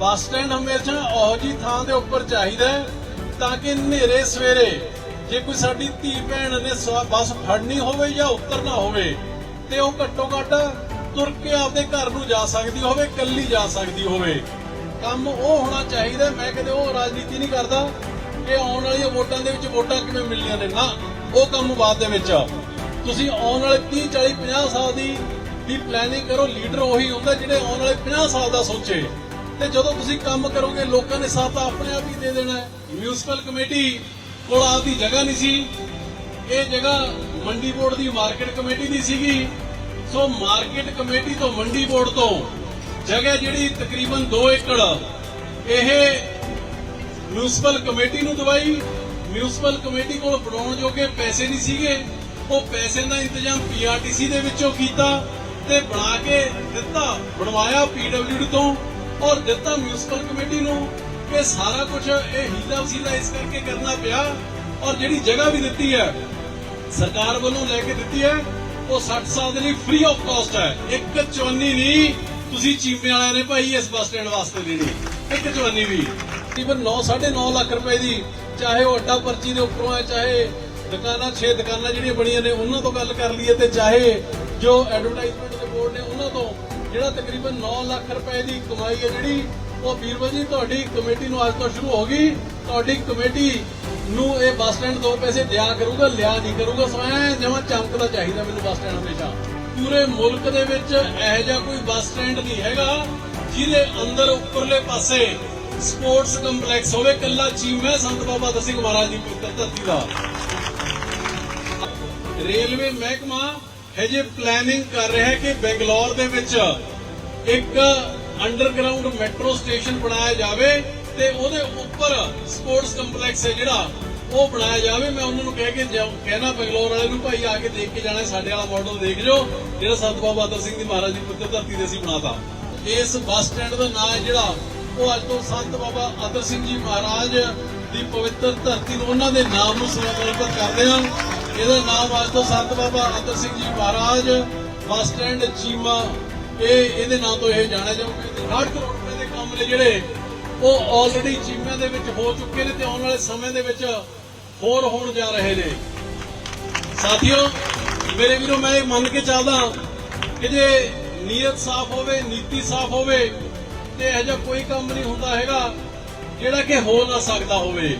Bus stand ਹਮੇਸ਼ਾ ਉਹੋ ਜੀ ਥਾਂ ਦੇ ਉੱਪਰ ਚਾਹੀਦਾ ਤਾਂ ਕਿ ਹਨੇਰੇ ਸਵੇਰੇ ਜੇ ਕੋਈ ਸਾਡੀ ਧੀ ਭੈਣ ਨੇ ਬੱਸ ਫੜਨੀ ਹੋਵੇ ਜਾਂ ਉਤਰਨਾ ਹੋਵੇ ਤੇ ਉਹ ਘੱਟੋ ਘੱਟ ਤੁਰ ਕੇ ਆਪਦੇ ਘਰ ਨੂੰ ਜਾ ਸਕਦੀ ਹੋਵੇ, ਇਕੱਲੀ ਜਾ ਸਕਦੀ ਹੋਵੇ। ਕੰਮ ਉਹ ਹੋਣਾ ਚਾਹੀਦਾ, ਮੈਂ ਕਦੇ ਉਹ ਰਾਜਨੀਤੀ ਨਹੀਂ ਕਰਦਾ ਕਿ ਆਉਣ ਵਾਲੀਆਂ ਵੋਟਾਂ ਦੇ ਵਿੱਚ ਵੋਟਾਂ ਕਿਵੇਂ ਮਿਲਣੀਆਂ ਨੇ। ਨਾ, ਉਹ ਕੰਮ ਬਾਅਦ ਦੇ ਵਿੱਚ ਤੁਸੀਂ ਆਉਣ ਵਾਲੇ 30 40 50 ਸਾਲ ਦੀ ਦੀ ਪਲੈਨਿੰਗ ਕਰੋ, ਲੀਡਰ ਉਹੀ ਹੁੰਦਾ ਜਿਹੜੇ ਆਉਣ ਵਾਲੇ 50 ਸਾਲ ਦਾ ਸੋਚੇ। ਤੇ ਜਦੋਂ ਤੁਸੀਂ ਕੰਮ ਕਰੋਗੇ, ਲੋਕਾਂ ਨੇ ਸਾਥ ਆਪਣੇ ਆਪ ਹੀ ਦੇ ਦੇਣਾ ਹੈ। ਮਿਊਨਿਸਪਲ ਕਮੇਟੀ ਕੋਲ ਆਪਦੀ ਜਗ੍ਹਾ ਨਹੀਂ ਸੀ। ਇਹ ਜਗ੍ਹਾ ਮੰਡੀ ਬੋਰਡ ਦੀ ਮਾਰਕੀਟ ਕਮੇਟੀ ਦੀ ਸੀਗੀ। ਸੋ ਮਾਰਕੀਟ ਕਮੇਟੀ ਤੋਂ ਮੰਡੀ ਬੋਰਡ ਤੋਂ ਜਗ੍ਹਾ ਜਿਹੜੀ ਤਕਰੀਬਨ 2 ਏਕੜ, ਇਹ ਮਿਊਨਿਸਪਲ ਕਮੇਟੀ ਨੂੰ ਦਵਾਈ। ਮਿਊਨਿਸਪਲ ਕਮੇਟੀ ਕੋਲ ਬਣਾਉਣ ਜੋਗੇ ਪੈਸੇ ਨਹੀਂ ਸੀਗੇ। ਉਹ ਪੈਸੇ ਦਾ ਇੰਤਜ਼ਾਮ ਪੀਆਰਟੀਸੀ ਦੇ ਵਿੱਚੋਂ ਕੀਤਾ ਤੇ ਬਣਾ ਕੇ ਦਿੱਤਾ, ਬਣਵਾਇਆ ਪੀਡਬਲਯੂਡੀ ਤੋਂ। ਔਰ ਦਿੱਤਾ ਮਿਊਨਿਸਪਲ ਕਮੇਟੀ ਨੂੰ ਕਿ ਸਾਰਾ ਕੁਝ ਇਹ ਹੀਲਾ ਵਸੀਲਾ ਇਸ ਕਰਕੇ ਕਰਨਾ ਪਿਆ ਔਰ ਜਿਹੜੀ ਜਗ੍ਹਾ ਵੀ ਦਿੱਤੀ ਹੈ, ਸਰਕਾਰ ਵੱਲੋਂ ਲੈ ਕੇ ਦਿੱਤੀ ਹੈ, ਉਹ 60 ਸਾਲ ਦੇ ਲਈ ਫ੍ਰੀ ਆਫ ਕਾਸਟ ਹੈ। ਇੱਕ ਚਵੰਨੀ ਨਹੀਂ ਤੁਸੀਂ ਚੀਮੇ ਵਾਲਿਆਂ ਨੇ ਭਾਈ ਇਸ ਬੱਸ ਸਟੈਂਡ ਵਾਸਤੇ ਦੇਣੀ। ਇੱਕ ਚਵੰਨੀ ਵੀ। ਤਕਰੀਬਨ 9 9.5 ਲੱਖ ਰੁਪਏ ਦੀ, ਚਾਹੇ ਉਹ ਅੱਡਾ ਪਰਚੀ ਦੇ ਉੱਪਰੋਂ ਹੈ, ਚਾਹੇ ਦੁਕਾਨਾਂ 6 ਦੁਕਾਨਾਂ ਜਿਹੜੀਆਂ ਬਣੀਆਂ ਨੇ, ਉਹਨਾਂ ਤੋਂ ਗੱਲ ਕਰ ਲਈਏ ਤੇ ਚਾਹੇ ਜੋ ਐਡਵਰਟਾਈਜ਼ਮੈਂਟ ਦੇ ਬੋਰਡ ਨੇ, ਉਹਨਾਂ ਤੋਂ ਜਿਹੜਾ ਤਕਰੀਬਨ 9 ਲੱਖ ਰੁਪਏ ਦੀ ਕਮਾਈ ਹੈ ਜਿਹੜੀ, ਉਹ ਵੀਰਵਾਰ ਜੀ, ਤੁਹਾਡੀ ਕਮੇਟੀ ਨੂੰ ਅੱਜ ਤੋਂ ਸ਼ੁਰੂ ਹੋ ਗਈ। ਤੁਹਾਡੀ ਕਮੇਟੀ ਨੂੰ ਇਹ ਬੱਸ ਸਟੈਂਡ ਦੋ ਪੈਸੇ ਦਿਆ ਕਰੂਗਾ, ਲਿਆ ਨਹੀਂ ਕਰੂਗਾ। ਸਵੈਂ ਜਮਾ ਚਮਕਦਾ ਚਾਹੀਦਾ ਮੈਨੂੰ ਬੱਸ ਸਟੈਂਡ ਹਮੇਸ਼ਾ। ਪੂਰੇ ਮੁਲਕ ਦੇ ਵਿੱਚ ਇਹੋ ਜਿਹਾ ਕੋਈ ਬੱਸ ਸਟੈਂਡ ਨਹੀਂ ਹੈਗਾ, ਜਿਹਦੇ ਅੰਦਰ ਉੱਪਰਲੇ ਪਾਸੇ ਸਪੋਰਟਸ ਕੰਪਲੈਕਸ ਹੋਵੇ ਕੱਲਾ ਚੀਮਾ ਸੰਤ ਬਾਬਾ ਦਤ ਮਹਾਰਾਜ ਦੀ ਧਰਤੀ ਦਾ। ਰੇਲਵੇ ਮਹਿਕਮਾ ਹਜੇ ਪਲੈਨਿੰਗ ਕਰ ਰਿਹਾ ਹੈ ਕਿ ਬੰਗਲੌਰ ਦੇ ਵਿੱਚ ਇੱਕ ਅੰਡਰਗਰਾਉਂਡ ਮੈਟਰੋ ਸਟੇਸ਼ਨ ਬਣਾਇਆ ਜਾਵੇ ਤੇ ਉਹਦੇ ਉੱਪਰ ਸਪੋਰਟਸ ਕੰਪਲੈਕਸ ਹੈ ਜਿਹੜਾ, ਉਹ ਬਣਾਇਆ ਜਾਵੇ। ਮੈਂ ਉਹਨਾਂ ਨੂੰ ਕਹਿ ਕੇ ਕਹਿਣਾ ਬੰਗਲੌਰ ਵਾਲੇ ਨੂੰ, ਭਾਈ ਆ ਕੇ ਦੇਖ ਕੇ ਜਾਣਾ, ਸਾਡੇ ਵਾਲਾ ਮਾਡਲ ਦੇਖ ਜਾਓ, ਜਿਹੜਾ ਸੰਤ ਬਾਬਾ ਆਦਰ ਸਿੰਘ ਦੀ ਮਹਾਰਾਜ ਦੀ ਪੁੱਤਰ ਧਰਤੀ ਤੇ ਅਸੀਂ ਬਣਾਤਾ। ਇਸ ਬੱਸ ਸਟੈਂਡ ਦਾ ਨਾਮ ਹੈ ਜਿਹੜਾ, ਉਹ ਅੱਜ ਤੋਂ ਸੰਤ ਬਾਬਾ ਆਦਰ ਸਿੰਘ ਜੀ ਮਹਾਰਾਜ ਦੀ ਪਵਿੱਤਰ ਧਰਤੀ ਨੂੰ ਉਹਨਾਂ ਦੇ ਨਾਮ ਨੂੰ ਸਮਰਪਿਤ ਕਰਦੇ ਹਾਂ ਇਹਦਾ ਨਾਮ ਅੱਜ ਤੋਂ ਸੰਤ ਬਾਬਾ ਆਦਰ ਸਿੰਘ ਜੀ ਮਹਾਰਾਜ, ਬੱਸ ਸਟੈਂਡ, ਚੀਮਾ, ਇਹ ਇਹਦੇ ਨਾਮ ਤੋਂ ਇਹ ਜਾਣਿਆ ਜਾਊਗਾ। 60 ਕਰੋੜ ਰੁਪਏ ਦੇ ਕੰਮ ਨੇ ਜਿਹੜੇ, ਉਹ ਆਲਰੇਡੀ ਚੀਮਿਆਂ ਦੇ ਵਿੱਚ ਹੋ ਚੁੱਕੇ ਨੇ ਤੇ ਆਉਣ ਵਾਲੇ ਸਮੇਂ ਦੇ ਵਿੱਚ ਹੋਰ ਹੋਣ ਜਾ ਰਹੇ ਨੇ। ਸਾਥੀਓ, ਮੇਰੇ ਵੀਰੋ, ਮੈਂ ਇਹ ਮੰਨ ਕੇ ਚੱਲਦਾ ਕਿ ਜੇ ਨੀਅਤ ਸਾਫ਼ ਹੋਵੇ, ਨੀਤੀ ਸਾਫ਼ ਹੋਵੇ, ਤੇ ਇਹੋ ਜਿਹਾ ਕੋਈ ਕੰਮ ਨਹੀਂ ਹੁੰਦਾ ਹੈਗਾ ਜਿਹੜਾ ਕਿ ਹੋ ਨਾ ਸਕਦਾ ਹੋਵੇ।